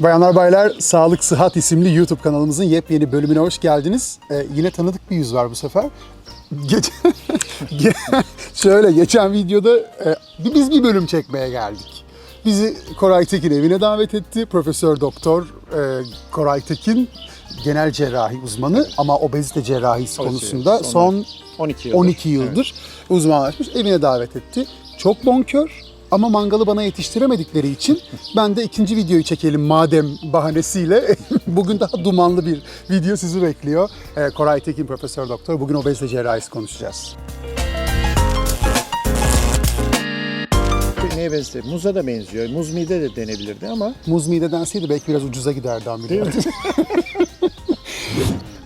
Bayanlar baylar Sağlık Sıhhat isimli YouTube kanalımızın yepyeni bölümüne hoş geldiniz. Ee, yine tanıdık bir yüz var bu sefer. Geç... Ge- Şöyle geçen videoda e, biz bir bölüm çekmeye geldik. Bizi Koray Tekin evine davet etti. Profesör Doktor e, Koray Tekin genel cerrahi uzmanı ama obezite cerrahisi konusunda son 12 yıldır. 12 yıldır uzmanlaşmış. Evine davet etti. Çok bonkör ama mangalı bana yetiştiremedikleri için ben de ikinci videoyu çekelim madem bahanesiyle. Bugün daha dumanlı bir video sizi bekliyor. Ee, Koray Tekin Profesör Doktor. Bugün obezite cerrahisi konuşacağız. Neye benziyor? Muza da benziyor. Muz mide de denebilirdi ama Muz mide denseydi belki biraz ucuza giderdi ameliyat.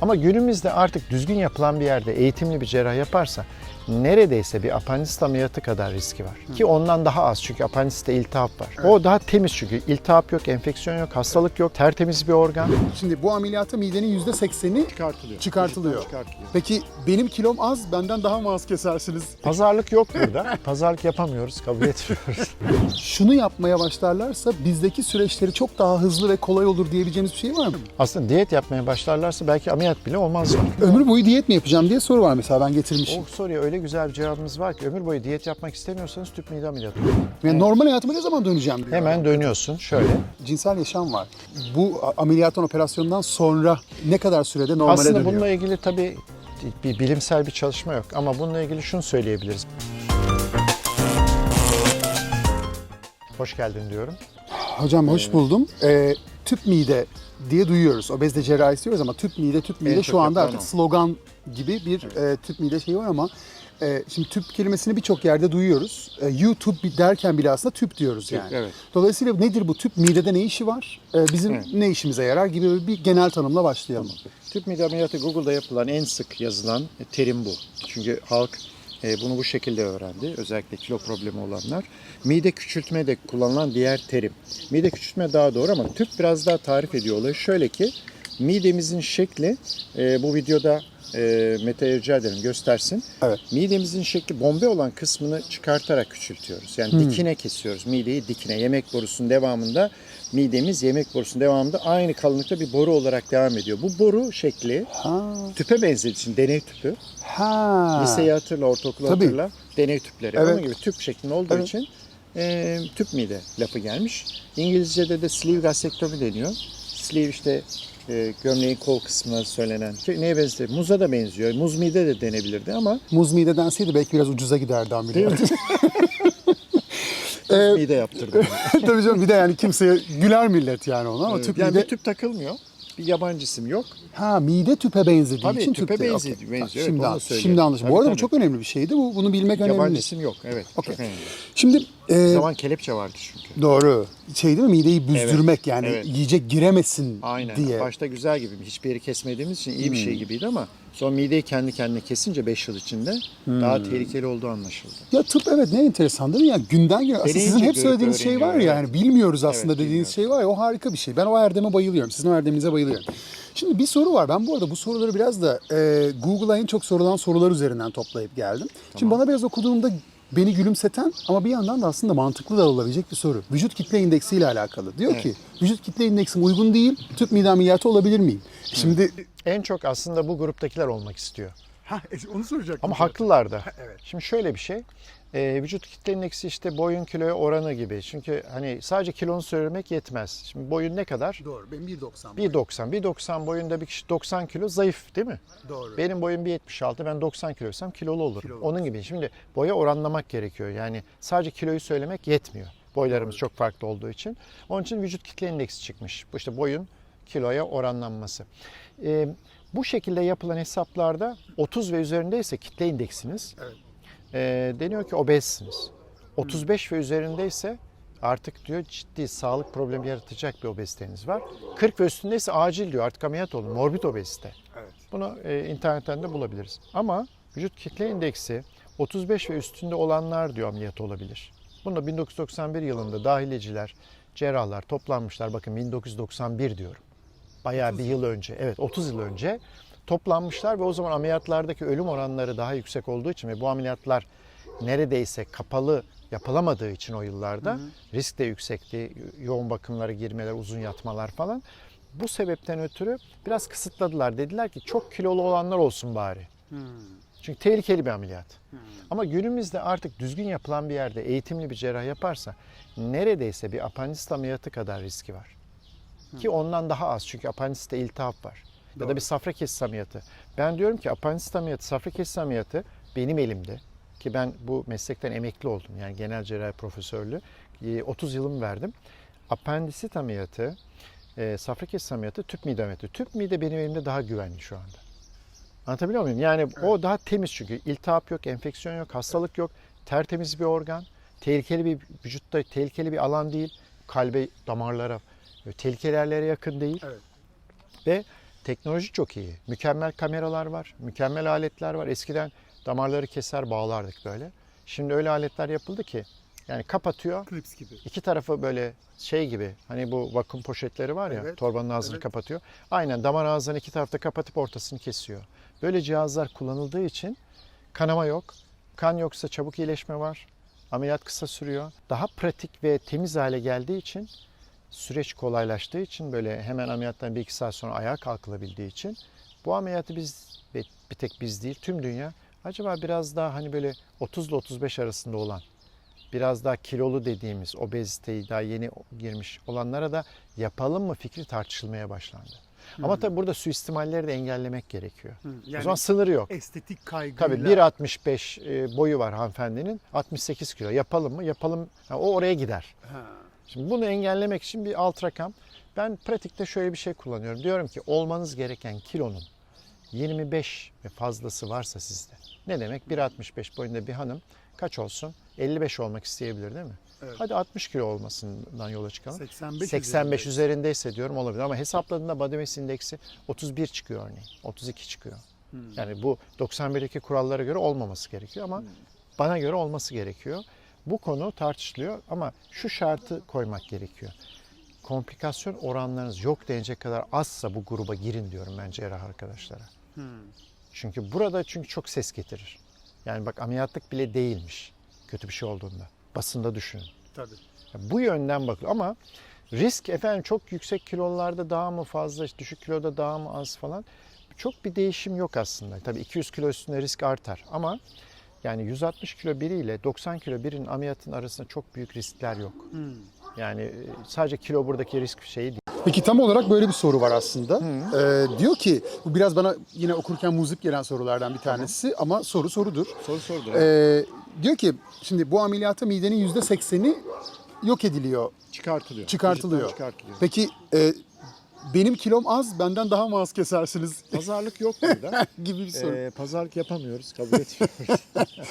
Ama günümüzde artık düzgün yapılan bir yerde eğitimli bir cerrah yaparsa neredeyse bir apandisit ameliyatı kadar riski var. Ki ondan daha az çünkü apandisite iltihap var. O daha temiz çünkü iltihap yok, enfeksiyon yok, hastalık yok, tertemiz bir organ. Şimdi bu ameliyata midenin %80'i çıkartılıyor. çıkartılıyor. Çıkartılıyor. Peki benim kilom az, benden daha mı az kesersiniz? Pazarlık yok burada. Pazarlık yapamıyoruz, kabul etmiyoruz. Şunu yapmaya başlarlarsa bizdeki süreçleri çok daha hızlı ve kolay olur diyebileceğiniz bir şey var mı? Aslında diyet yapmaya başlarlarsa belki ameliyat bile olmaz. Ömür boyu diyet mi yapacağım diye soru var mesela ben getirmişim. O soruya öyle güzel bir cevabımız var ki ömür boyu diyet yapmak istemiyorsanız tüp mide ameliyatı. Yani normal hayatıma ne zaman döneceğim diyor. Hemen dönüyorsun şöyle. Cinsel yaşam var. Bu ameliyattan, operasyondan sonra ne kadar sürede normale Aslında dönüyor? bununla ilgili tabii bir bilimsel bir çalışma yok ama bununla ilgili şunu söyleyebiliriz. Hoş geldin diyorum. Hocam hoş buldum. Ee, tüp mide diye duyuyoruz. Obezite cerrahisi diyoruz ama tüp mide, tüp mide şu anda artık slogan gibi bir e, tüp mide şeyi var ama e, şimdi tüp kelimesini birçok yerde duyuyoruz. E, YouTube derken bile aslında tüp diyoruz yani. evet. Dolayısıyla nedir bu tüp? Midede ne işi var? E, bizim Evet. ne işimize yarar gibi bir genel tanımla başlayalım. Tüp mide ameliyatı Google'da yapılan en sık yazılan terim bu. Çünkü halk e, bunu bu şekilde öğrendi. Özellikle kilo problemi olanlar. Mide küçültme de kullanılan diğer terim. Mide küçültme daha doğru ama tüp biraz daha tarif ediyor olayı. Şöyle ki midemizin şekli e, bu videoda e, Mete'ye rica ederim göstersin. Evet. Midemizin şekli bombe olan kısmını çıkartarak küçültüyoruz. Yani dikine kesiyoruz mideyi dikine. Yemek borusunun devamında midemiz yemek borusunun devamında aynı kalınlıkta bir boru olarak devam ediyor. Bu boru şekli Ha. tüpe benzediği için deney tüpü. Ha. Liseyi hatırla, ortaokulu Tabii. hatırla. Deney tüpleri. Evet. Onun gibi tüp şeklinde olduğu Evet. için e, tüp mide lafı gelmiş. İngilizce'de de sleeve gastektomi deniyor. Sleeve işte e, gömleğin kol kısmına söylenen. Ki Neye benziyor? Muza da benziyor. Muz mide de denebilirdi ama Muz mide denseydi belki biraz ucuza giderdi ameliyat. muz mide yaptırdım. Tabii canım bir de yani kimseye güler millet yani ona ama tüp yani mide... bir tüp takılmıyor. Bir yabancı isim yok. Ha mide tüpe benzediği Tabii, için tüpe tüp de- benziyor, Okey. benziyor. Evet, Şimdi, şimdi anlaşıldı. Bu Tabii, arada bu tabii. çok önemli bir şeydi. Bu, bunu bilmek Yabancı önemli. isim yok. Evet. Okey. Çok önemli. Şimdi e, O zaman kelepçe vardı çünkü. doğru. Şey değil mi mideyi büzdürmek yani evet. yiyecek giremesin Aynen. diye. Hmm. Başta güzel gibi. Hiçbir yeri kesmediğimiz için iyi bir şey gibiydi ama sonra mideyi kendi kendine kesince 5 yıl içinde Hmm. daha tehlikeli olduğu anlaşıldı. Ya tıp evet ne enteresan değil mi? Yani günden güne. Aslında sizin hep söylediğiniz şey var ya yani bilmiyoruz aslında Evet, dediğiniz bilmiyoruz. şey var ya o harika bir şey. Ben o erdeme bayılıyorum. Sizin o erdeminize bayılıyorum. Şimdi bir soru var. Ben bu arada bu soruları biraz da e, Google'a en çok sorulan sorular üzerinden toplayıp geldim. Şimdi bana biraz okuduğumda beni gülümseten ama bir yandan da aslında mantıklı da olabilecek bir soru. Vücut kitle indeksi ile alakalı. Diyor ki vücut kitle indeksim uygun değil. Tüp mide ameliyatı olabilir miyim? Şimdi En çok aslında bu gruptakiler olmak istiyor. ha, onu soracaktım. Ama haklılar da. Evet. Şimdi şöyle bir şey. E, vücut kitle indeksi işte boyun kiloya oranı gibi. Çünkü hani sadece kilonu söylemek yetmez. Şimdi boyun ne kadar? Doğru. Benim 1.90. 1.90. 1.90 boyunda bir kişi 90 kilo zayıf değil mi? Doğru. Benim boyum 1.76 ben 90 kiloysam kilolu olurum. Kilolu Onun gibi. Şimdi boya oranlamak gerekiyor. Yani sadece kiloyu söylemek yetmiyor. Boylarımız çok farklı olduğu için. Onun için vücut kitle indeksi çıkmış. Bu işte boyun kiloya oranlanması. Ee, bu şekilde yapılan hesaplarda 30 ve üzerindeyse kitle indeksiniz. Evet. Ee, deniyor ki obezsiniz. 35 ve üzerindeyse artık diyor ciddi sağlık problemi yaratacak bir obeziteniz var. 40 ve üstündeyse acil diyor artık ameliyat olun. Morbid obezite. Evet. Bunu e, internetten de bulabiliriz. Ama vücut kitle indeksi 35 ve üstünde olanlar diyor ameliyat olabilir. Bunu da 1991 yılında dahiliyeciler, cerrahlar toplanmışlar. Bakın 1991 diyorum. Bayağı bir yıl önce. Evet 30 yıl önce toplanmışlar ve o zaman ameliyatlardaki ölüm oranları daha yüksek olduğu için ve bu ameliyatlar neredeyse kapalı yapılamadığı için o yıllarda risk de yüksekti. Yoğun bakımlara girmeler, uzun yatmalar falan. Bu sebepten ötürü biraz kısıtladılar. Dediler ki çok kilolu olanlar olsun bari. Çünkü tehlikeli bir ameliyat. Ama günümüzde artık düzgün yapılan bir yerde eğitimli bir cerrah yaparsa neredeyse bir apandisit ameliyatı kadar riski var. Ki ondan daha az çünkü apandisite iltihap var. Ya da bir safra kesisi ameliyatı. Ben diyorum ki apandisit ameliyatı, safra kesisi ameliyatı benim elimde. Ki ben bu meslekten emekli oldum. Yani genel cerrahi profesörlüğü. Ee, 30 yılımı verdim. Apandisit ameliyatı, e, safra kesisi ameliyatı, tüp mide ameliyatı. Tüp mide benim elimde daha güvenli şu anda. Anlatabiliyor muyum? Yani o daha temiz çünkü. İltihap yok, enfeksiyon yok, hastalık yok. Tertemiz bir organ. Tehlikeli bir vücutta tehlikeli bir alan değil. Kalbe, damarlara, böyle tehlikeli yerlere yakın değil. Evet. Ve teknoloji çok iyi. Mükemmel kameralar var, mükemmel aletler var. Eskiden damarları keser bağlardık böyle. Şimdi öyle aletler yapıldı ki yani kapatıyor. Klips gibi. İki tarafı böyle şey gibi hani bu vakum poşetleri var ya Evet, torbanın ağzını evet. kapatıyor. Aynen damar ağzını iki tarafta kapatıp ortasını kesiyor. Böyle cihazlar kullanıldığı için kanama yok. Kan yoksa çabuk iyileşme var. Ameliyat kısa sürüyor. Daha pratik ve temiz hale geldiği için süreç kolaylaştığı için böyle hemen ameliyattan bir iki saat sonra ayağa kalkılabildiği için bu ameliyatı biz bir tek biz değil tüm dünya acaba biraz daha hani böyle 30 ile 35 arasında olan biraz daha kilolu dediğimiz obeziteyi daha yeni girmiş olanlara da yapalım mı fikri tartışılmaya başlandı. Ama tabii burada suistimalleri de engellemek gerekiyor. Yani o zaman sınırı yok. estetik kaygıyla. Tabii 1.65 e, boyu var hanımefendinin. 68 kilo. Yapalım mı? Yapalım. Ha, o oraya gider. Ha. Şimdi bunu engellemek için bir alt rakam. Ben pratikte şöyle bir şey kullanıyorum. Diyorum ki olmanız gereken kilonun 25 ve fazlası varsa sizde. Ne demek? 1.65 boyunda bir hanım kaç olsun? 55 olmak isteyebilir değil mi? Evet. Hadi 60 kilo olmasından yola çıkalım. 85 85 üzerindeyse diyorum olabilir ama hesapladığında body mass indeksi 31 çıkıyor örneğin. 32 çıkıyor. Yani bu 91'deki kurallara göre olmaması gerekiyor ama bana göre olması gerekiyor. Bu konu tartışılıyor ama şu şartı koymak gerekiyor. Komplikasyon oranlarınız yok denecek kadar azsa bu gruba girin diyorum ben cerrah arkadaşlara. Çünkü burada çünkü çok ses getirir. Yani bak ameliyatlık bile değilmiş kötü bir şey olduğunda. Basında düşünün. Tabii. Bu yönden bakılıyor ama risk efendim çok yüksek kilolarda daha mı fazla, işte düşük kiloda daha mı az falan çok bir değişim yok aslında. Tabii 200 kilo üstünde risk artar ama yani 160 kilo biriyle 90 kilo birinin ameliyatın arasında çok büyük riskler yok. Yani e, sadece kilo buradaki risk şeyi değil. Peki tam olarak böyle bir soru var aslında. Ee, diyor ki, bu biraz bana yine okurken muzip gelen sorulardan bir tanesi ama soru sorudur. Soru sordu. Ee, diyor ki, şimdi bu ameliyata midenin yüzde sekseni yok ediliyor, çıkartılıyor. çıkartılıyor. Vücuttan çıkartılıyor. Peki e, benim kilom az, benden daha mı az kesersiniz Pazarlık yok burada. gibi bir soru. Ee, pazarlık yapamıyoruz, kabul etmiyoruz.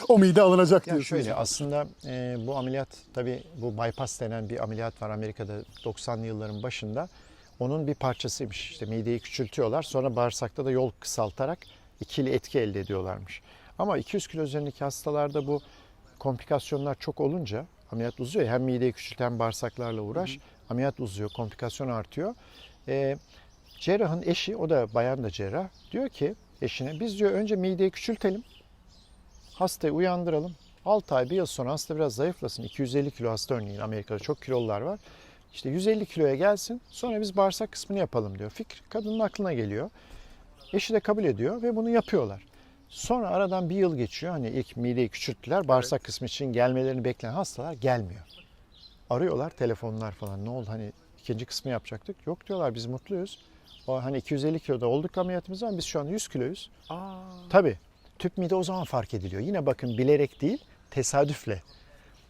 o mide alınacak Yani diyorsunuz. şöyle aslında e, bu ameliyat tabii bu bypass denen bir ameliyat var Amerika'da 90'lı yılların başında. Onun bir parçasıymış. İşte mideyi küçültüyorlar. Sonra bağırsakta da yol kısaltarak ikili etki elde ediyorlarmış. Ama 200 kilo üzerindeki hastalarda bu komplikasyonlar çok olunca ameliyat uzuyor. ya, Hem mideyi küçült hem bağırsaklarla uğraş. Ameliyat uzuyor, komplikasyon artıyor. E, cerrahın eşi, o da bayan da cerrah. Diyor ki eşine biz diyor önce mideyi küçültelim. Hastayı uyandıralım. 6 ay, bir yıl sonra hasta biraz zayıflasın. 250 kilo hasta örneğin Amerika'da çok kilolular var. İşte 150 kiloya gelsin sonra biz bağırsak kısmını yapalım diyor. Fikir kadının aklına geliyor. Eşi de kabul ediyor ve bunu yapıyorlar. Sonra aradan bir yıl geçiyor. Hani ilk mideyi küçülttüler. Bağırsak kısmı için gelmelerini bekleyen hastalar gelmiyor. Arıyorlar telefonlar falan. Ne oldu hani ikinci kısmı yapacaktık. Yok diyorlar biz mutluyuz. O hani 250 kiloda olduk ameliyatımız ama biz şu an 100 kiloyuz. Aa, Tabii. Tüp mide o zaman fark ediliyor. Yine bakın bilerek değil, tesadüfle.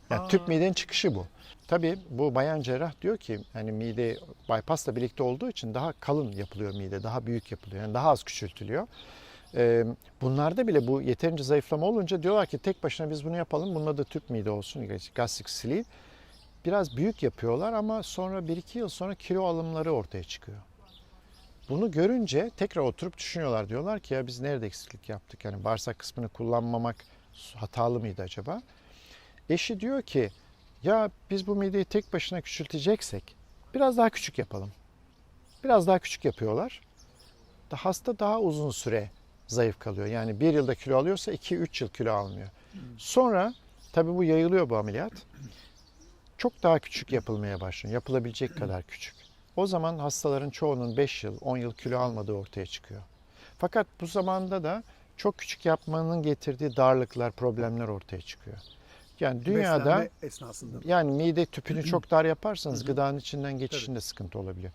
Yani tüp midenin çıkışı bu. Tabii bu bayan cerrah diyor ki hani mide bypassla birlikte olduğu için daha kalın yapılıyor mide, daha büyük yapılıyor. Yani daha az küçültülüyor. Ee, bunlarda bile bu yeterince zayıflama olunca diyorlar ki tek başına biz bunu yapalım. Bunun adı tüp mide olsun, gastric sleeve. Biraz büyük yapıyorlar ama sonra 1-2 yıl sonra kilo alımları ortaya çıkıyor. Bunu görünce tekrar oturup düşünüyorlar. Diyorlar ki ya biz nerede eksiklik yaptık? Yani bağırsak kısmını kullanmamak hatalı mıydı acaba? Eşi diyor ki ya biz bu mideyi tek başına küçülteceksek biraz daha küçük yapalım. Biraz daha küçük yapıyorlar. Da hasta daha uzun süre zayıf kalıyor. Yani bir yılda kilo alıyorsa 2-3 yıl kilo almıyor. Sonra tabii bu yayılıyor bu ameliyat. Çok daha küçük yapılmaya başlıyor. Yapılabilecek kadar küçük. O zaman hastaların çoğunun 5 yıl, 10 yıl kilo almadığı ortaya çıkıyor. Fakat bu zamanda da çok küçük yapmanın getirdiği darlıklar, problemler ortaya çıkıyor. Yani dünyada Beslenme esnasında. yani mide tüpünü çok dar yaparsanız gıdanın içinden geçişinde sıkıntı olabiliyor.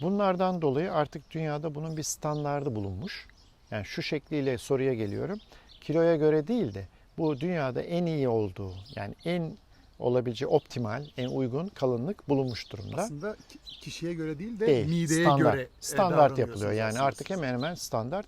Bunlardan dolayı artık dünyada bunun bir standardı bulunmuş. Yani şu şekliyle soruya geliyorum. Kiloya göre değil de bu dünyada en iyi olduğu yani en olabileceği optimal, en uygun kalınlık bulunmuş durumda. Aslında ki- kişiye göre değil de Değil, mideye standart. göre e, standart yapılıyor. Yani aslında artık hemen hemen standart.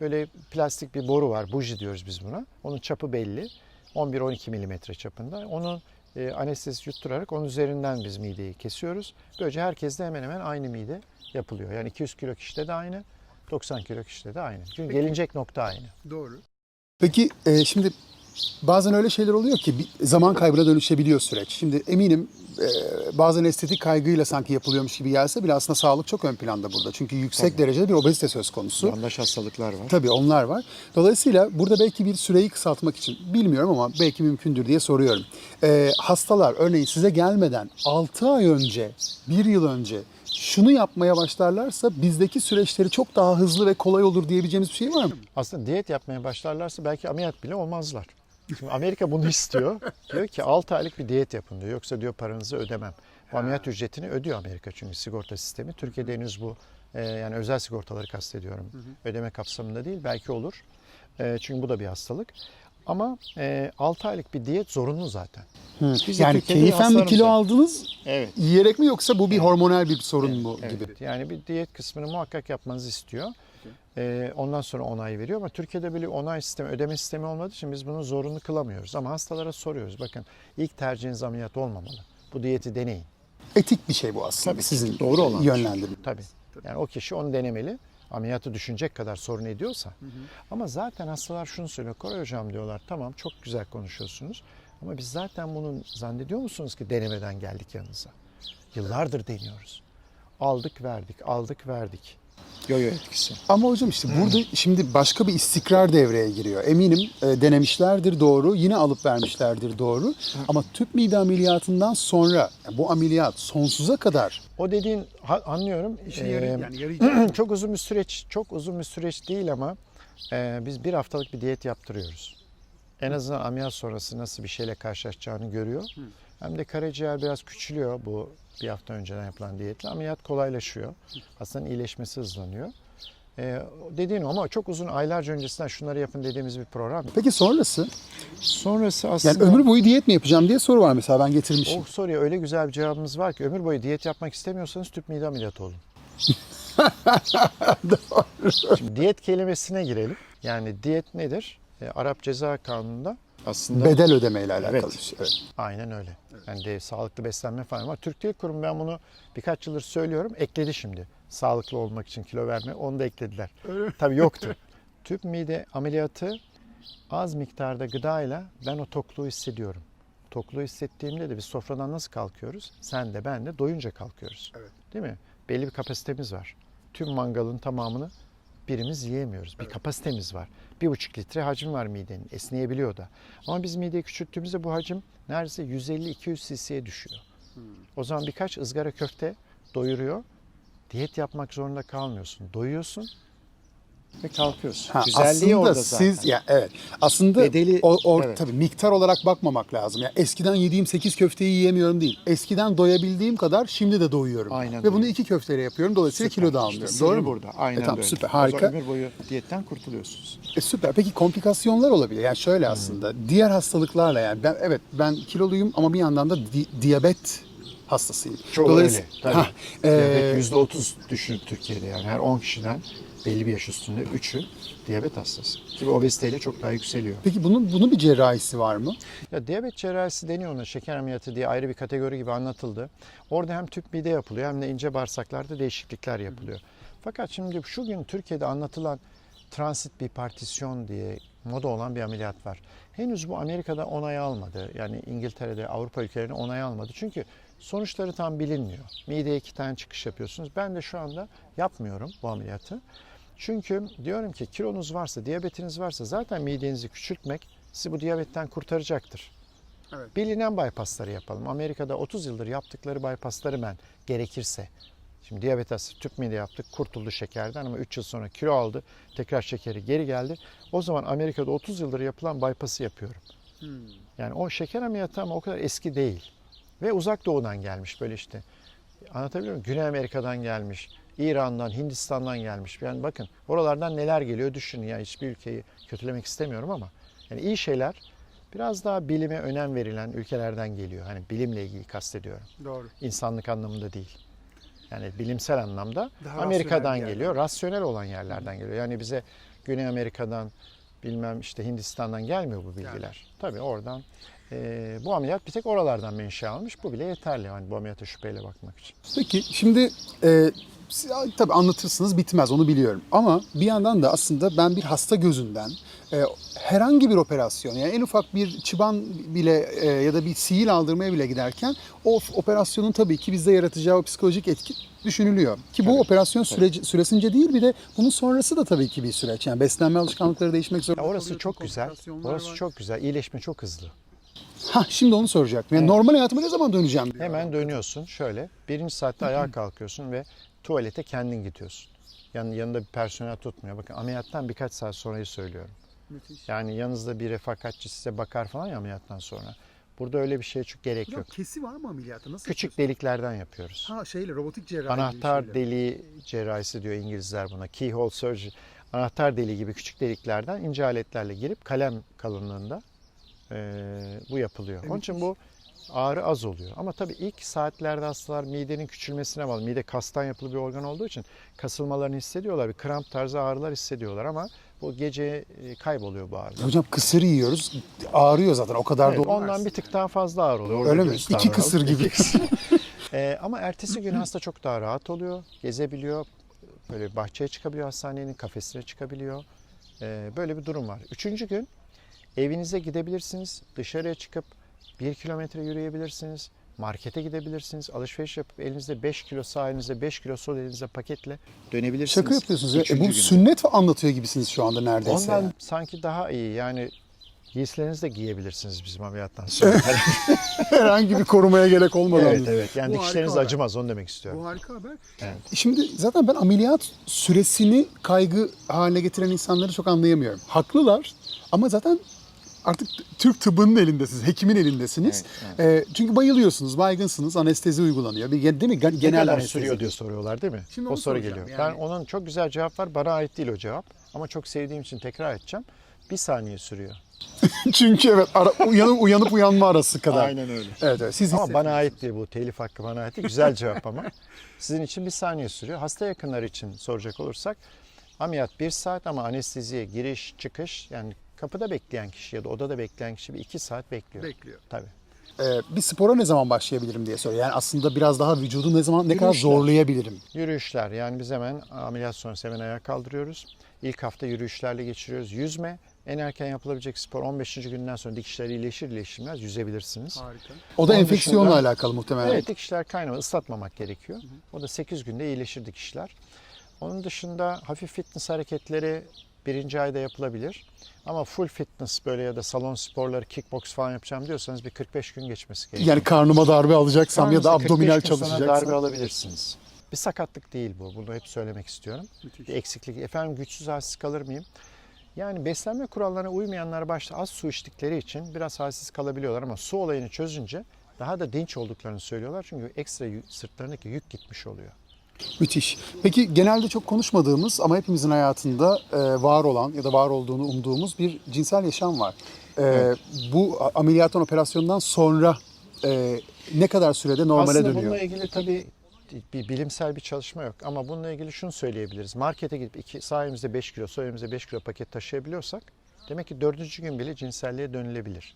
Böyle plastik bir boru var. Buji diyoruz biz buna. Onun çapı belli. 11-12 milimetre çapında. Onu e, anestezi yutturarak onun üzerinden biz mideyi kesiyoruz. Böylece herkeste hemen hemen aynı mide yapılıyor. Yani 200 kilo kişide de aynı, 90 kilo kişide de aynı. Çünkü gelinecek nokta aynı. Doğru. Peki e, şimdi bazen öyle şeyler oluyor ki zaman kaybına dönüşebiliyor süreç. Şimdi eminim e, bazen estetik kaygıyla sanki yapılıyormuş gibi gelse bile aslında sağlık çok ön planda burada. Çünkü yüksek derecede bir obezite söz konusu. Yandaş hastalıklar var. Tabii onlar var. Dolayısıyla burada belki bir süreyi kısaltmak için bilmiyorum ama belki mümkündür diye soruyorum. Ee, hastalar örneğin size gelmeden 6 ay önce, 1 yıl önce şunu yapmaya başlarlarsa bizdeki süreçleri çok daha hızlı ve kolay olur diyebileceğimiz bir şey var mı? Aslında diyet yapmaya başlarlarsa belki ameliyat bile olmazlar. Şimdi Amerika bunu istiyor. Diyor ki 6 aylık bir diyet yapın diyor. Yoksa diyor paranızı ödemem. Bu ameliyat ücretini ödüyor Amerika çünkü sigorta sistemi. Türkiye'de henüz bu e, yani özel sigortaları kastediyorum. Ödeme kapsamında değil belki olur. E, çünkü bu da bir hastalık. Ama e, 6 aylık bir diyet zorunlu zaten. Biz de Yani Türkiye'de keyfen hastalarımıza- kilo aldınız Evet. yiyerek mi yoksa bu bir hormonal bir sorun mu gibi? Evet, yani bir diyet kısmını muhakkak yapmanızı istiyor. Ee, ondan sonra onay veriyor ama Türkiye'de böyle onay sistemi, ödeme sistemi olmadığı için biz bunu zorunlu kılamıyoruz. Ama hastalara soruyoruz. Bakın ilk tercihiniz ameliyat olmamalı. Bu diyeti deneyin. Etik bir şey bu aslında Tabii sizin doğru olan şey. yönlendirme. Tabii. Yani o kişi onu denemeli. Ameliyatı düşünecek kadar sorun ediyorsa. Ama zaten hastalar şunu söylüyor. Koray hocam diyorlar tamam çok güzel konuşuyorsunuz. Ama biz zaten bunu zannediyor musunuz ki denemeden geldik yanınıza? Yıllardır deniyoruz. Aldık verdik, aldık verdik. Yo-yo etkisi. Ama hocam işte burada şimdi başka bir istikrar devreye giriyor. Eminim e, denemişlerdir doğru, yine alıp vermişlerdir doğru. Ama tüp mide ameliyatından sonra yani bu ameliyat sonsuza kadar O dediğin anlıyorum. işe Ee. Yani yarayacak. çok uzun bir süreç, çok uzun bir süreç değil ama e, biz bir haftalık bir diyet yaptırıyoruz. En azından ameliyat sonrası nasıl bir şeyle karşılaşacağını görüyor. Hem de karaciğer biraz küçülüyor bu bir hafta önceden yapılan diyetle. Ameliyat kolaylaşıyor. Hastanın iyileşmesi hızlanıyor. E, dediğin ama çok uzun aylarca öncesinden şunları yapın dediğimiz bir program. Peki sonrası? Sonrası Yani aslında... ömür boyu diyet mi yapacağım diye soru var mesela ben getirmişim. O soruya öyle güzel bir cevabımız var ki ömür boyu diyet yapmak istemiyorsanız tüp mide ameliyatı olun. Şimdi diyet kelimesine girelim. Yani diyet nedir? E, Arap Ceza Kanunu'nda Aslında Bedel ödemeyle alakalı Evet. bir şey. Evet. aynen öyle. Yani de, sağlıklı beslenme falan var. Türk Dil Kurumu ben bunu birkaç yıldır söylüyorum. Ekledi şimdi. Sağlıklı olmak için kilo verme onu da eklediler. Tabii yoktu. Tüp mide ameliyatı az miktarda gıdayla ben o tokluğu hissediyorum. Tokluğu hissettiğimde de biz sofradan nasıl kalkıyoruz? Sen de ben de doyunca kalkıyoruz. Evet. Değil mi? Belli bir kapasitemiz var. Tüm mangalın tamamını birimiz yiyemiyoruz. Bir kapasitemiz var. Bir buçuk litre hacim var midenin. Esneyebiliyor da. Ama biz mideyi küçülttüğümüzde bu hacim neredeyse 150-200 cc'ye düşüyor. O zaman birkaç ızgara köfte doyuruyor. Diyet yapmak zorunda kalmıyorsun. Doyuyorsun ve kalkıyorsun. Ha, Güzelliği aslında orada zaten. siz ya evet. Aslında Bedeli- o, o evet. tabii miktar olarak bakmamak lazım. Ya eskiden yediğim 8 köfteyi yiyemiyorum değil. Eskiden doyabildiğim kadar şimdi de doyuyorum. Aynen Ve bunu öyle. iki köfteyle yapıyorum. Dolayısıyla kilo da İşte almıyorum. sırrı Doğru mu? burada. Aynen E, tamam, böyle. süper, harika. Ömür boyu diyetten kurtuluyorsunuz. E, süper. Peki komplikasyonlar olabilir. Yani şöyle Hmm. aslında diğer hastalıklarla yani ben evet ben kiloluyum ama bir yandan da di- diyabet hastasıyım. Çok Dolayısıyla- öyle. Tabii. Hah, e, Diyabet %30 düşün Türkiye'de yani her 10 kişiden belli bir yaş üstünde 3'ü diyabet hastası. Ki obeziteyle çok daha yükseliyor. peki bunun bunun bir cerrahisi var mı? Ya diyabet cerrahisi deniyor ona şeker ameliyatı diye ayrı bir kategori gibi anlatıldı. Orada hem tüp mide yapılıyor hem de ince bağırsaklarda değişiklikler yapılıyor. Fakat şimdi şu gün Türkiye'de anlatılan transit bipartisyon diye moda olan bir ameliyat var. Henüz bu Amerika'da onay almadı. Yani İngiltere'de, Avrupa ülkelerinde onay almadı. Çünkü sonuçları tam bilinmiyor. Mideye iki tane çıkış yapıyorsunuz. Ben de şu anda yapmıyorum bu ameliyatı. Çünkü diyorum ki kilonuz varsa, diyabetiniz varsa zaten midenizi küçültmek sizi bu diyabetten kurtaracaktır. Evet. Bilinen bypassları yapalım. Amerika'da 30 yıldır yaptıkları bypassları ben gerekirse. Şimdi diyabet hastası tüp mide yaptık, kurtuldu şekerden ama 3 yıl sonra kilo aldı, tekrar şekeri geri geldi. O zaman Amerika'da 30 yıldır yapılan bypass'ı yapıyorum. Yani o şeker ameliyatı ama o kadar eski değil. Ve uzak doğudan gelmiş böyle işte. Anlatabiliyor muyum? Güney Amerika'dan gelmiş, İran'dan, Hindistan'dan gelmiş. Yani bakın oralardan neler geliyor düşünün. Yani hiçbir ülkeyi kötülemek istemiyorum ama yani iyi şeyler biraz daha bilime önem verilen ülkelerden geliyor. Hani bilimle ilgili kastediyorum. Doğru. İnsanlık anlamında değil. Yani bilimsel anlamda Daha Amerika'dan rasyonel geliyor, rasyonel olan yerlerden geliyor. Yani bize Güney Amerika'dan, bilmem işte Hindistan'dan gelmiyor bu bilgiler. Tabii oradan e, bu ameliyat bir tek oralardan menşe almış. Bu bile yeterli hani bu ameliyata şüpheyle bakmak için. Peki şimdi e, tabii anlatırsınız bitmez onu biliyorum. Ama bir yandan da aslında ben bir hasta gözünden e, herhangi bir operasyon yani en ufak bir çıban bile e, ya da bir sihir aldırmaya bile giderken o operasyonun tabii ki bizde yaratacağı o psikolojik etki düşünülüyor. Ki bu operasyon süreci, süresince değil bir de bunun sonrası da tabii ki bir süreç. Yani beslenme alışkanlıkları değişmek zorunda. Ya orası kalıyor, çok güzel. Orası var. çok güzel. İyileşme çok hızlı. Ha şimdi onu soracaktım. Yani normal hayatıma ne zaman döneceğim? diyor. Hemen dönüyorsun şöyle. Birinci saatte ayağa kalkıyorsun ve tuvalete kendin gidiyorsun. Yani yanında bir personel tutmuyor. Bakın ameliyattan birkaç saat sonrayı söylüyorum. Müthiş. Yani yanınızda bir refakatçi size bakar falan ya ameliyattan sonra. Burada öyle bir şeye çok gerek Hocam yok. kesi var mı ameliyatta? Nasıl Küçük yapıyorsun? deliklerden yapıyoruz. Ha şeyle robotik cerrahi Anahtar deliği cerrahisi diyor İngilizler buna. Keyhole surgery. Anahtar deliği gibi küçük deliklerden ince aletlerle girip kalem kalınlığında bu yapılıyor. Onun için bu ağrı az oluyor. Ama tabii ilk saatlerde hastalar midenin küçülmesine bağlı. Mide kastan yapılı bir organ olduğu için kasılmalarını hissediyorlar. Bir kramp tarzı ağrılar hissediyorlar ama bu gece e, kayboluyor bu ağrılar. Hocam kısır yiyoruz. Ağrıyor zaten o kadar Evet, da olmaz. ondan bir tık daha fazla ağrı oluyor. Öyle mi? İki kısır gibi. Ee, ama ertesi gün hasta çok daha rahat oluyor, gezebiliyor, böyle bahçeye çıkabiliyor hastanenin, kafesine çıkabiliyor. Ee, böyle bir durum var. Üçüncü gün evinize gidebilirsiniz, dışarıya çıkıp bir kilometre yürüyebilirsiniz, markete gidebilirsiniz, alışveriş yapıp elinizde 5 kilo sağ elinizde 5 kilo sol elinizde paketle dönebilirsiniz. Şaka yapıyorsunuz. ya. E, bu günde. sünnet anlatıyor gibisiniz şu anda neredeyse. Ondan yani. sanki daha iyi yani giysilerinizi de giyebilirsiniz bizim ameliyattan sonra. Herhangi bir korumaya gerek olmadan. evet evet yani Bu dikişleriniz acımaz onu demek istiyorum. Bu harika haber. Evet. Şimdi zaten ben ameliyat süresini kaygı haline getiren insanları çok anlayamıyorum. Haklılar ama zaten artık Türk tıbbının elindesiniz, hekimin elindesiniz. Ee, çünkü bayılıyorsunuz, baygınsınız, anestezi uygulanıyor. Bir, değil mi? Gen- ne Genel kadar anestezi. sürüyor diye soruyorlar değil mi? Şimdi o soru geliyor. yani. Ben onun çok güzel cevap var. Bana ait değil o cevap. Ama çok sevdiğim için tekrar edeceğim. Bir saniye sürüyor. Çünkü evet ara, uyanıp, uyanıp uyanma arası kadar. öyle. Evet, evet. Siz Ama bana ait değil bu. Telif hakkı bana ait değil. Güzel cevap ama. Sizin için bir saniye sürüyor. Hasta yakınları için soracak olursak ameliyat bir saat ama anesteziye giriş çıkış yani kapıda bekleyen kişi ya da odada bekleyen kişi bir iki saat bekliyor. Bekliyor. Tabii. Ee, bir spora ne zaman başlayabilirim diye soruyor. Yani aslında biraz daha vücudu ne zaman ne kadar Yürüyüşler. zorlayabilirim? Yürüyüşler yani biz hemen ameliyat sonrası hemen ayağa kaldırıyoruz. İlk hafta yürüyüşlerle geçiriyoruz. Yüzme en erken yapılabilecek spor 15. günden sonra dikişler iyileşir iyileşmez yüzebilirsiniz. Harika. O da Onun enfeksiyonla dışında- alakalı muhtemelen. Evet dikişler kaynama ıslatmamak gerekiyor. O da 8 günde iyileşir dikişler. Onun dışında hafif fitness hareketleri birinci ayda yapılabilir. Ama full fitness böyle ya da salon sporları, kickbox falan yapacağım diyorsanız bir 45 gün geçmesi gerekiyor. Yani karnıma darbe alacaksam ya da Karnınıza 45 abdominal çalışacaksam. darbe alabilirsiniz. Bir sakatlık değil bu. Bunu hep söylemek istiyorum. Bir eksiklik. Efendim güçsüz halsiz kalır mıyım? Yani beslenme kurallarına uymayanlar başta az su içtikleri için biraz halsiz kalabiliyorlar ama su olayını çözünce daha da dinç olduklarını söylüyorlar. Çünkü ekstra sırtlarındaki yük gitmiş oluyor. Müthiş. Peki genelde çok konuşmadığımız ama hepimizin hayatında e, var olan ya da var olduğunu umduğumuz bir cinsel yaşam var. E, Bu a- ameliyattan operasyondan sonra e, ne kadar sürede normale Aslında dönüyor? bununla ilgili tabii bir bilimsel bir çalışma yok ama bununla ilgili şunu söyleyebiliriz. Markete gidip iki, sağ elimizde 5 kilo, sol elimizde 5 kilo paket taşıyabiliyorsak demek ki dördüncü gün bile cinselliğe dönülebilir.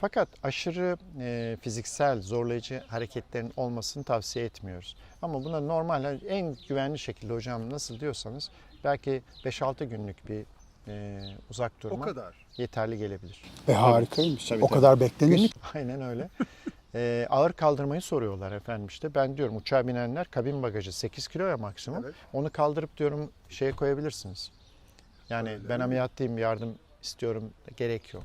Fakat aşırı e, fiziksel zorlayıcı hareketlerin olmasını tavsiye etmiyoruz. Ama buna normal en güvenli şekilde hocam nasıl diyorsanız belki 5-6 günlük bir e, uzak durma kadar. yeterli gelebilir. E, harikaymış. Tabii, o tabii. kadar beklenir. Aynen öyle. Ee, ağır kaldırmayı soruyorlar efendim işte. Ben diyorum uçağa binenler kabin bagajı 8 kiloya maksimum. Evet. Onu kaldırıp diyorum şeye koyabilirsiniz. Yani ben ameliyatlıyım yardım istiyorum gerek yok.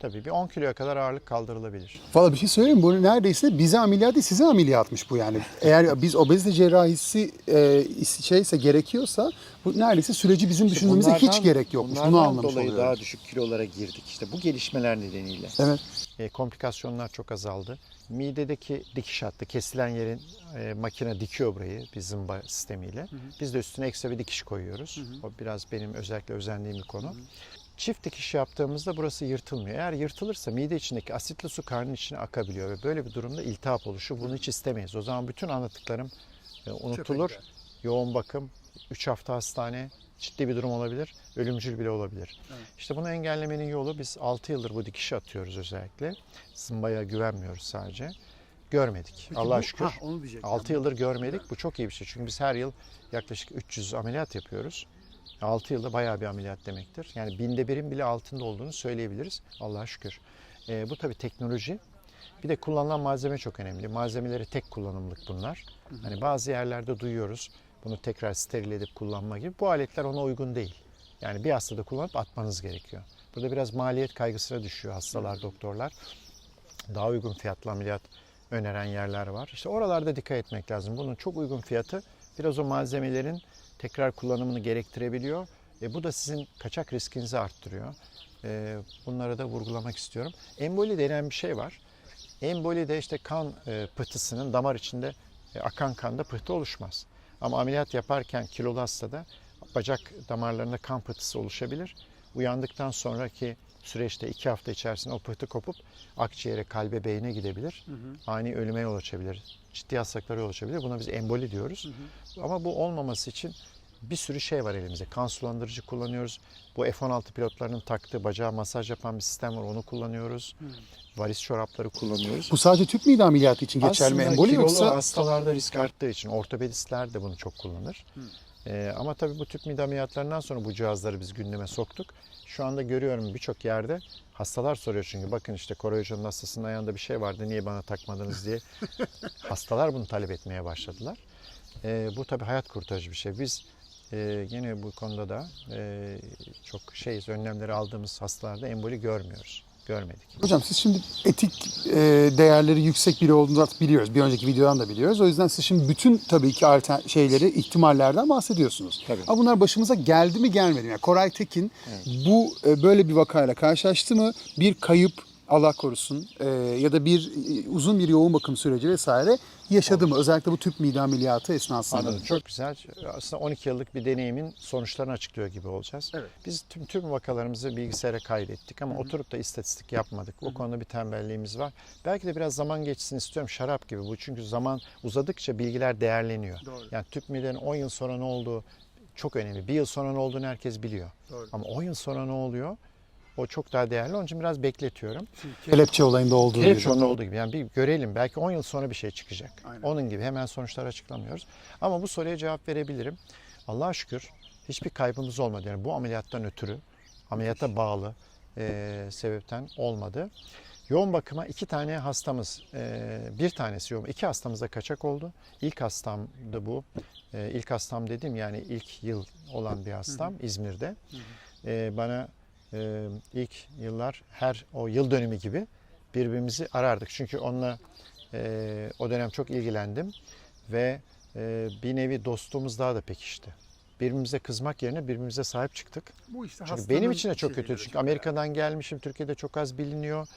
Tabii bir 10 kiloya kadar ağırlık kaldırılabilir. Valla bir şey söyleyeyim mi? Bu neredeyse bize ameliyat değil size ameliyatmış bu yani. Eğer biz obezite cerrahisi e, şeyse gerekiyorsa bu neredeyse süreci bizim düşünmemize hiç Bunlardan- gerek yokmuş. Bunu anlamış dolayı oluyorum. daha düşük kilolara girdik. İşte bu gelişmeler nedeniyle. Evet. E, komplikasyonlar çok azaldı. Midedeki dikiş hattı, kesilen yerin e, makine dikiyor burayı bir zımba sistemiyle. Biz de üstüne ekstra bir dikiş koyuyoruz. O biraz benim özellikle özendiğim bir konu. Çift dikiş yaptığımızda burası yırtılmıyor. Eğer yırtılırsa mide içindeki asitli su karnın içine akabiliyor ve böyle bir durumda iltihap oluşu bunu hiç istemeyiz. O zaman bütün anlattıklarım e, unutulur. gider. Yoğun bakım, 3 hafta hastane, ciddi bir durum olabilir, ölümcül bile olabilir. İşte bunu engellemenin yolu biz 6 yıldır bu dikişi atıyoruz özellikle. Zımbaya güvenmiyoruz sadece. Görmedik. Allah'a şükür. onu diyecektim. 6 yıldır görmedik. Bu çok iyi bir şey. Çünkü biz her yıl yaklaşık 300 ameliyat yapıyoruz. 6 yılda bayağı bir ameliyat demektir. Yani binde birin bile altında olduğunu söyleyebiliriz. Allah'a şükür. Ee, bu tabii teknoloji. Bir de kullanılan malzeme çok önemli. Malzemeleri tek kullanımlık bunlar. Hani bazı yerlerde duyuyoruz bunu tekrar steril edip kullanma gibi. Bu aletler ona uygun değil. Yani bir hastada kullanıp atmanız gerekiyor. Burada biraz maliyet kaygısına düşüyor hastalar, doktorlar. Daha uygun fiyatlı ameliyat öneren yerler var. İşte oralarda dikkat etmek lazım. Bunun çok uygun fiyatı biraz o malzemelerin tekrar kullanımını gerektirebiliyor. E, bu da sizin kaçak riskinizi arttırıyor. E, bunları da vurgulamak istiyorum. Emboli denen bir şey var. Emboli de işte kan e, pıhtısının damar içinde e, akan kanda pıhtı oluşmaz. Ama ameliyat yaparken kilolu hastada bacak damarlarında kan pıhtısı oluşabilir. Uyandıktan sonraki süreçte iki hafta içerisinde o pıhtı kopup akciğere, kalbe, beyne gidebilir. Ani ölüme yol açabilir. Ciddi hastalıklara yol açabilir. Buna biz emboli diyoruz. Ama bu olmaması için bir sürü şey var elimizde. Kan sulandırıcı kullanıyoruz. Bu F-16 pilotlarının taktığı bacağa masaj yapan bir sistem var. Onu kullanıyoruz. Varis çorapları kullanıyoruz. Bu sadece tüp mide ameliyatı için geçerli mi Aslında emboli yoksa hastalarda risk arttığı için ortopedistler de bunu çok kullanır. Ee, ama tabii bu tüp mide ameliyatlarından sonra bu cihazları biz gündeme soktuk. Şu anda görüyorum birçok yerde hastalar soruyor çünkü bakın işte Koray Hoca'nın hastasının ayağında bir şey vardı niye bana takmadınız diye. hastalar bunu talep etmeye başladılar. Ee, bu tabii hayat kurtarıcı bir şey. Biz e, yine bu konuda da e, çok şeyiz önlemleri aldığımız hastalarda emboli görmüyoruz. Görmedik. Hocam siz şimdi etik e, değerleri yüksek biri olduğunu zaten biliyoruz. Bir önceki videodan da biliyoruz. O yüzden siz şimdi bütün tabii ki altern şeyleri, ihtimallerden bahsediyorsunuz. Tabii. Ama bunlar başımıza geldi mi gelmedi mi? Yani Koray Tekin bu e, böyle bir vakayla karşılaştı mı? Bir kayıp Allah korusun e, ya da bir e, uzun bir yoğun bakım süreci vesaire yaşadı mı? Özellikle bu tüp mide ameliyatı esnasında. Anladım. Çok güzel. Aslında 12 yıllık bir deneyimin sonuçlarını açıklıyor gibi olacağız. Evet. Biz tüm tüm vakalarımızı bilgisayara kaydettik ama oturup da istatistik yapmadık. O konuda bir tembelliğimiz var. Belki de biraz zaman geçsin istiyorum. Şarap gibi bu. Çünkü zaman uzadıkça bilgiler değerleniyor. Doğru. Yani tüp midenin 10 yıl sonra ne olduğu çok önemli. Bir yıl sonra ne olduğunu herkes biliyor. Doğru. Ama 10 yıl sonra ne oluyor? O çok daha değerli. Onun için biraz bekletiyorum. Kelepçe olayında olduğu gibi. şu anda olduğu gibi. Yani bir görelim. Belki 10 yıl sonra bir şey çıkacak. Aynen. Onun gibi hemen sonuçlar açıklamıyoruz. Ama bu soruya cevap verebilirim. Allah'a şükür hiçbir kaybımız olmadı. Yani bu ameliyattan ötürü, ameliyata bağlı e, sebepten olmadı. Yoğun bakıma iki tane hastamız, e, bir tanesi yoğun, iki hastamızda kaçak oldu. İlk hastamdı bu. E, ilk hastam dedim yani ilk yıl olan bir hastam İzmir'de. E, bana e, ilk yıllar her o yıl dönümü gibi birbirimizi arardık. Çünkü onunla e, o dönem çok ilgilendim ve e, bir nevi dostluğumuz daha da pekişti. Birbirimize kızmak yerine birbirimize sahip çıktık. Bu işte Çünkü benim için de çok kötü. Çünkü Amerika'dan gelmişim, Türkiye'de çok az biliniyor.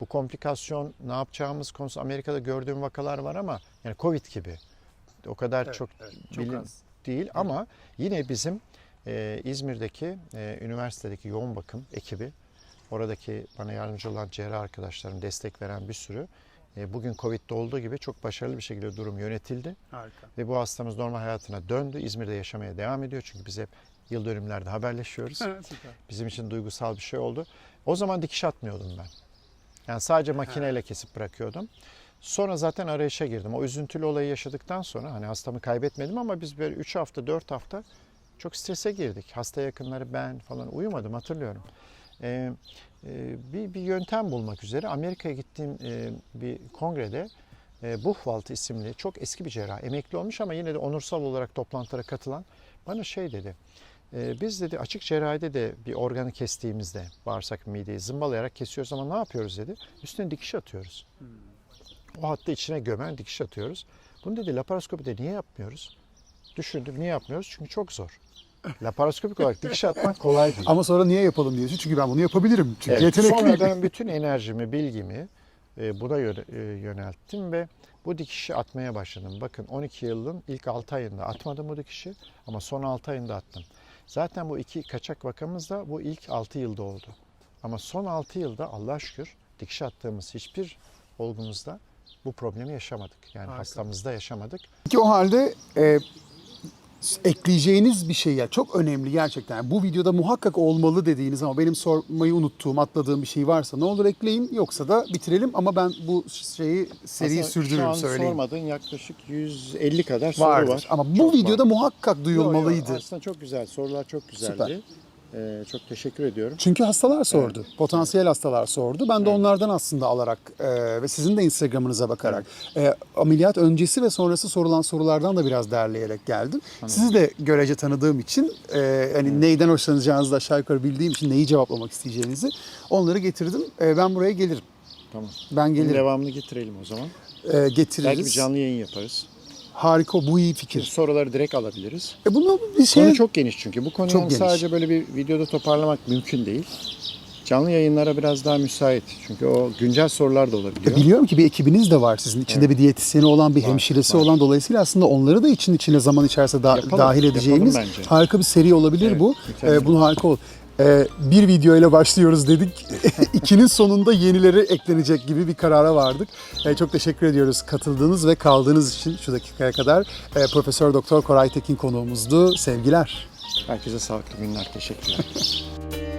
Bu komplikasyon, ne yapacağımız konusu Amerika'da gördüğüm vakalar var ama yani Covid gibi. O kadar Evet, çok, evet, çok bilin az. değil ama yine bizim e, İzmir'deki e, üniversitedeki yoğun bakım ekibi, oradaki bana yardımcı olan cerrah arkadaşlarım, destek veren bir sürü e, bugün Covid'de olduğu gibi çok başarılı bir şekilde durum yönetildi. Harika. Ve bu hastamız normal hayatına döndü. İzmir'de yaşamaya devam ediyor. Çünkü biz hep yıl dönümlerde haberleşiyoruz. Bizim için duygusal bir şey oldu. O zaman dikiş atmıyordum ben. Yani sadece makineyle kesip bırakıyordum. Sonra zaten arayışa girdim. O üzüntülü olayı yaşadıktan sonra hani hastamı kaybetmedim ama biz böyle 3 hafta 4 hafta çok strese girdik. Hasta yakınları ben falan uyumadım hatırlıyorum. e, e, bir, bir yöntem bulmak üzere Amerika'ya gittiğim e, bir kongrede e, Buchwald isimli çok eski bir cerrah, emekli olmuş ama yine de onursal olarak toplantılara katılan bana şey dedi. e, biz dedi açık cerrahide de bir organı kestiğimizde bağırsak mideyi zımbalayarak kesiyoruz ama ne yapıyoruz dedi. Üstüne dikiş atıyoruz. O hatta içine gömen dikiş atıyoruz. Bunu dedi laparoskopide niye yapmıyoruz? Düşündüm niye yapmıyoruz? Çünkü çok zor. Laparoskopik olarak dikiş atmak kolay değil. Ama sonra niye yapalım diyorsun? Çünkü ben bunu yapabilirim. Çünkü Evet, yetenekliyim. Sonradan bütün enerjimi, bilgimi e, buna e, yönelttim ve bu dikişi atmaya başladım. Bakın 12 yılın ilk 6 ayında atmadım bu dikişi ama son 6 ayında attım. Zaten bu iki kaçak vakamız da bu ilk 6 yılda oldu. Ama son 6 yılda Allah şükür dikiş attığımız hiçbir olgumuzda bu problemi yaşamadık. Yani hastamızda yaşamadık. Peki o halde e, ekleyeceğiniz bir şey ya çok önemli gerçekten. Yani bu videoda muhakkak olmalı dediğiniz ama benim sormayı unuttuğum, atladığım bir şey varsa ne olur ekleyin yoksa da bitirelim ama ben bu şeyi seriyi Aslında sürdürürüm Şu an söyleyeyim. sormadığın yaklaşık 150 kadar soru Vardır. var. Ama bu Çok videoda var. muhakkak Yo, yo, duyulmalıydı. Aslında çok güzel. Sorular çok güzeldi. Süper. Ee, çok teşekkür ediyorum. Çünkü hastalar sordu. Potansiyel hastalar sordu. Ben de onlardan aslında alarak e, ve sizin de Instagram'ınıza bakarak e, ameliyat öncesi ve sonrası sorulan sorulardan da biraz derleyerek geldim. Sizi de görece tanıdığım için e, hani neyden hoşlanacağınızı da aşağı yukarı bildiğim için neyi cevaplamak isteyeceğinizi onları getirdim. E, ben buraya gelirim. Tamam. Ben gelirim. devamını getirelim o zaman. E, getiririz. Belki bir canlı yayın yaparız. Harika bu iyi fikir. Soruları direkt alabiliriz. E, bunu bir şey Konu çok geniş çünkü. Bu konuyu Çok geniş. sadece böyle bir videoda toparlamak mümkün değil. Canlı yayınlara biraz daha müsait. Çünkü o güncel sorular da olabiliyor. Biliyorum ki bir ekibiniz de var sizin. içinde bir diyetisyeni olan, bir hemşiresi var. olan. Dolayısıyla aslında onları da için içine zaman içerisinde da- Yapalım, dahil edeceğimiz harika bir seri olabilir Evet, bu. Ee, bunu harika ol. Ee, bir video ile başlıyoruz dedik. İkinin sonunda yenileri eklenecek gibi bir karara vardık. Ee, çok teşekkür ediyoruz katıldığınız ve kaldığınız için şu dakikaya kadar. Ee, Profesör Doktor Koray Tekin konuğumuzdu. Sevgiler. Herkese sağlıklı günler. Teşekkürler.